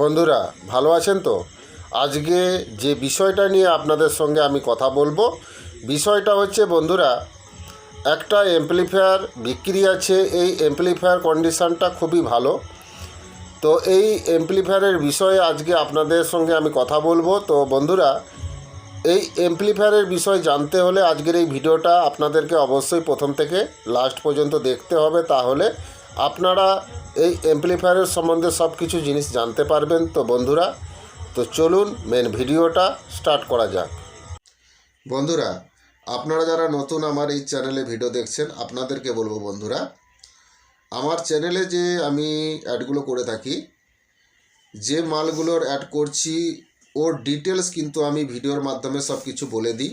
বন্ধুরা, ভালো আছেন তো? আজকে যে বিষয়টা নিয়ে আপনাদের সঙ্গে আমি কথা বলব, বিষয়টা হচ্ছে বন্ধুরা, একটা এমপ্লিফায়ার বিক্রি আছে, এই এমপ্লিফায়ার কন্ডিশানটা খুবই ভালো। তো এই এমপ্লিফায়ারের বিষয়ে আজকে আপনাদের সঙ্গে আমি কথা বলব। তো বন্ধুরা, এই এমপ্লিফায়ারের বিষয় জানতে হলে আজকের এই ভিডিওটা আপনাদেরকে অবশ্যই প্রথম থেকে লাস্ট পর্যন্ত দেখতে হবে। তাহলে আপনারা এই এমপ্লিফায়ারের সম্বন্ধে সব কিছু জিনিস জানতে পারবেন তো বন্ধুরা, তো চলুন মেন ভিডিওটা স্টার্ট করা যাক। বন্ধুরা, আপনারা যারা নতুন আমার এই চ্যানেলে ভিডিও দেখছেন, আপনাদেরকে বলব বন্ধুরা, আমার চ্যানেলে যে আমি অ্যাডগুলো করে থাকি, যে মালগুলোর অ্যাড করছি, ওর ডিটেলস কিন্তু আমি ভিডিওর মাধ্যমে সব কিছু বলে দিই।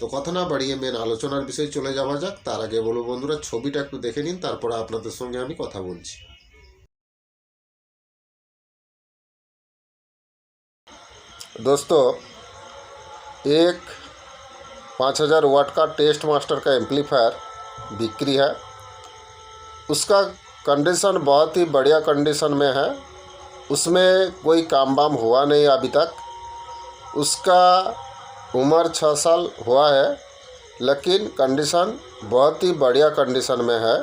তো কথা না বাড়িয়ে মেন আলোচনার বিষয়ে চলে যাওয়া যাক তার আগে বলবো বন্ধুরা ছবিটা একটু দেখে নিন তারপরে আপনাদের সঙ্গে আমি কথা বলছি दोस्तों एक पाँच हज़ार वाट का टेस्ट मास्टर का एम्पलीफायर बिक्री है उसका कंडीशन बहुत ही बढ़िया कंडीशन में है उसमें कोई काम बाम हुआ नहीं अभी तक उसका उम्र छः साल हुआ है, लेकिन कंडीशन बहुत ही बढ़िया कंडीशन में है।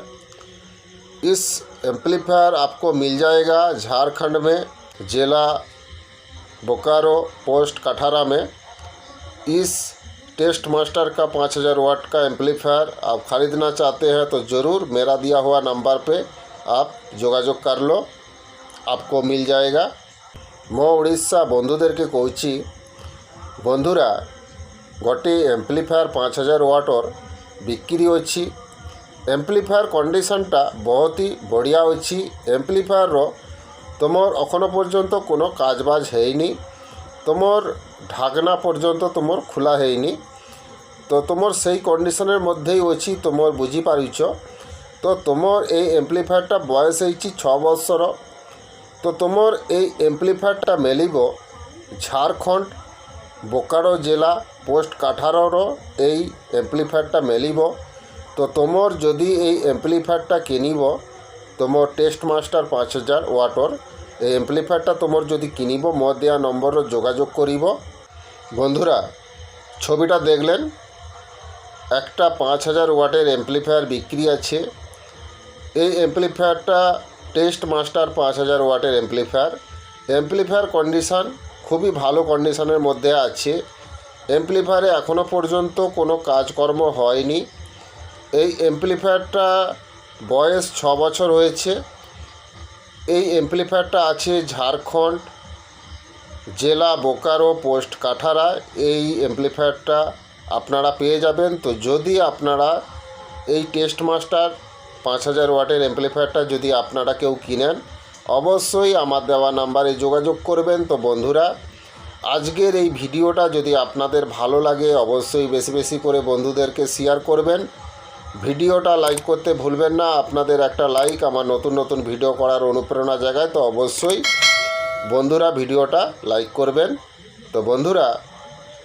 इस एम्पलीफायर आपको मिल जाएगा झारखंड में, जिला बोकारो पोस्ट कठारा में। इस टेस्ट मास्टर का पाँच हज़ार वाट का एम्पलीफायर आप ख़रीदना चाहते हैं तो ज़रूर मेरा दिया हुआ नंबर पे आप जोगाजोग कर लो, आपको मिल जाएगा। মো উড়িষ্যা বন্ধুদেরকে कोची। बंधुरा ଗୋଟିଏ ଏମ୍ପ୍ଲିଫାୟାର ପାଞ୍ଚ ହଜାର ୱାଟର ବିକ୍ରି ଅଛି ଏମ୍ପ୍ଲିଫାୟାର କଣ୍ଡିସନଟା ବହୁତ ହି ବଢ଼ିଆ ଅଛି ଏମ୍ପ୍ଲିଫାୟାରର তোমার এখনো পর্যন্ত কোনো কাজবাজ হয়নি তোমার ঢাকনা পর্যন্ত তোমার খোলা হয়নি তো তোমার সেই কন্ডিশনের মধ্যেই অছি তোমার বুঝিপারুছ তো তোমার এই এম্প্লিফায়ারটা বয়স হয়েছি ছ বৎসর তো তোমার এই এম্প্লিফায়ারটা মেলিব ঝাড়খণ্ড ବୋକାରୋ ଜିଲ୍ଲା ପୋଷ୍ଟ କାଠାରର ଏଇ ଏମ୍ପ୍ଲିଫାୟାରଟା ମେଲିବ ତ ତୁମର ଯଦି ଏଇ ଏମ୍ପ୍ଲିଫାୟାରଟା କିଣିବ ତୁମର ଟେଷ୍ଟ ମାଷ୍ଟର ପାଞ୍ଚ ହଜାର ୱାଟର এই এম্প্লিফায়ারটা তোমার যদি কিনিব ম দেওয়া নম্বরে যোগাযোগ করিব বন্ধুরা ছবিটা দেখলেন একটা পাঁচ হাজার ওয়াটের এমপ্লিফায়ার বিক্রি আছে এই এমপ্লিফায়ারটা টেস্ট মাস্টার পাঁচ হাজার ওয়াটের এমপ্লিফায়ার এমপ্লিফায়ার কন্ডিশান খুবই ভালো কন্ডিশনের মধ্যে আছে এমপ্লিফায়ারে এখনও পর্যন্ত কোনো কাজকর্ম হয়নি। এই এমপ্লিফায়ারটা বয়স ছ বছর হয়েছে। এই এমপ্লিফায়ারটা আছে ঝাড়খণ্ড জেলা বোকারো পোস্ট কাঠারা। এই এমপ্লিফায়ারটা আপনারা পেয়ে যাবেন। তো যদি আপনারা এই টেস্ট মাস্টার পাঁচ হাজার ওয়াটের এমপ্লিফায়ারটা যদি আপনারা কেউ কিনেন, অবশ্যই আমার দেওয়া নাম্বারে যোগাযোগ করবেন। তো বন্ধুরা আজকের এই ভিডিওটা যদি আপনাদের ভালো লাগে, অবশ্যই বেশি বেশি করে বন্ধুদেরকে শেয়ার করবেন। ভিডিওটা লাইক করতে ভুলবেন না। আপনাদের একটা লাইক আমার নতুন নতুন ভিডিও করার অনুপ্রেরণা জায়গায় তো অবশ্যই বন্ধুরা ভিডিওটা লাইক করবেন। তো বন্ধুরা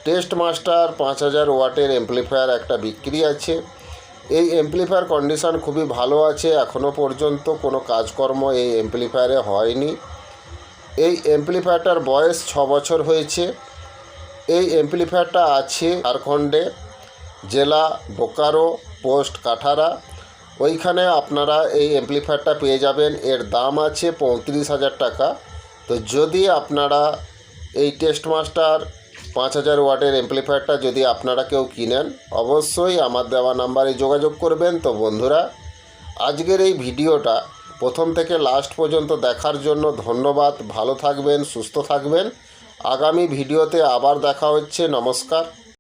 টেস্ট মাস্টার পাঁচ হাজার ওয়াটের এমপ্লিফায়ার একটা বিক্রি আছে। এই এমপ্লিফায়ার কন্ডিশন খুবই ভালো আছে। এখনও পর্যন্ত কোনো কাজকর্ম এই এমপ্লিফায়ারে হয়নি। এই এমপ্লিফায়ারটার বয়স ছ বছর হয়েছে। এই এমপ্লিফায়ারটা আছে ঝাড়খণ্ডে, জেলা বোকারো, পোস্ট কাঠারা। ওইখানে আপনারা এই এমপ্লিফায়ারটা পেয়ে যাবেন। এর দাম আছে পঁয়ত্রিশ হাজার টাকা। তো যদি আপনারা এই টেস্ট মাস্টার পাঁচ হাজার ওয়াটের এমপ্লিফায়ারটা যদি আপনারা কেউ কিনেন, অবশ্যই আমার দেওয়া নাম্বারে যোগাযোগ করবেন। তো বন্ধুরা, আজকের এই ভিডিওটা প্রথম থেকে লাস্ট পর্যন্ত দেখার জন্য ধন্যবাদ। ভালো থাকবেন, সুস্থ থাকবেন। আগামী ভিডিওতে আবার দেখা হচ্ছে। নমস্কার।